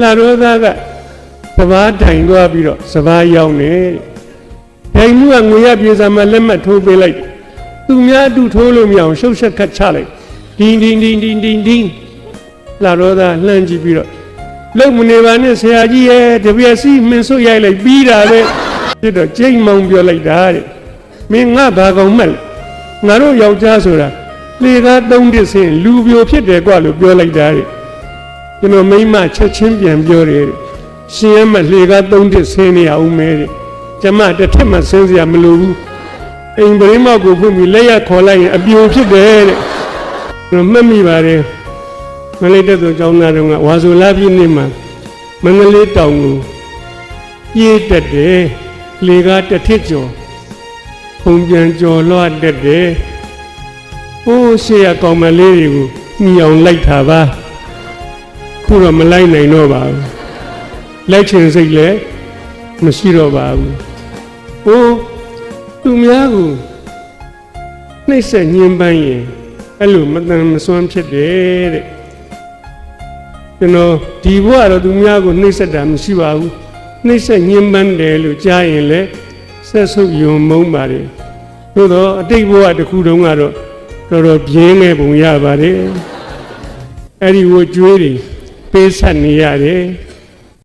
လာရောသားကစဘာတိုင်သွားပြီးတော့စဘာရောက်နေတိုင်မှုကငွေရပြေစာမှာလက်မှတ်ထိုးပေးလိုက်တယ်သူများအတူထိုးလို့မရအောင်ရှုပ်ဆက်ခတ်ချလိုက်ဒင်းဒင်းဒင်းဒင်းဒင်းဒင်းလာရောသားလှမ်းကြည့်ပြီးတော့လုံမနေပါနဲ့ဆရာကြီးရဲ့တပြက်စီမင်းဆွရိုက်လိုက်ပြီးတာပဲဖြစ်တော့ကျိတ်မောင်ပြောလိုက်တာတဲ့မင်းငါဘာကောင်မှတ်လဲငါတို့ယောက်ျားဆိုတာလေကားသုံးတစ်ဆင့်လူပြိုဖြစ်တယ်ကွာလို့ပြောလိုက်တာတဲ့ ကျွန်တော်မိမချက်ချင်းပြန်ပြောတယ်တဲ့ရှင်ရမလှေကားသုံးတစ်ဆင်းနေအောင်မဲတဲ့ကျမတစ်ထက်မှဆင်းစရာမလိုဘူးအိမ်ပရင်းမောက်ကိုဖွင့်ပြီးလက်ရခေါ်လိုက်ရင်အပြိုဖြစ်တယ်တဲ့ကျွန်တော်မှတ်မိပါတယ်မလေးတက်သူကျောင်းသားတော်ကဝါဆိုလာပြည့်နေ့မှာမန္တလေးတောင်ကိုပြေးတက်တယ်လှေကားတစ်ထစ်ကျော်ဖုန်ပြန်ကျော်လွှတ်တက်တယ်ဟိုးရှေ့ရကောင်မလေးတွေကိုညှီအောင်လိုက်တာပါ ခုတော့မလိုက်နိုင်တော့ပါဘူးလက်ချင်စိတ်လည်းမရှိတော့ပါဘူးဟိုးသူများကိုနှိမ့်ဆက်ညှဉ်းပန်းရင်အဲ့လိုမတန်မစွမ်းဖြစ်တယ်တဲ့ကျွန်တော်ဒီဘဝတော့သူများကိုနှိမ့်ဆက်တာမရှိပါဘူးနှိမ့်ဆက်ညှဉ်းပန်းတယ်လို့ကြားရင်လည်းဆက်ဆုပ်ယုံမုန်းပါတယ်သို့တော့အတိတ်ဘဝတစ်ခုတုန်းကတော့တော်တော်ပြင်းနေပုံရပါတယ်အဲ့ဒီဝကျွေးတွေ ပေးဆက်နေရတယ်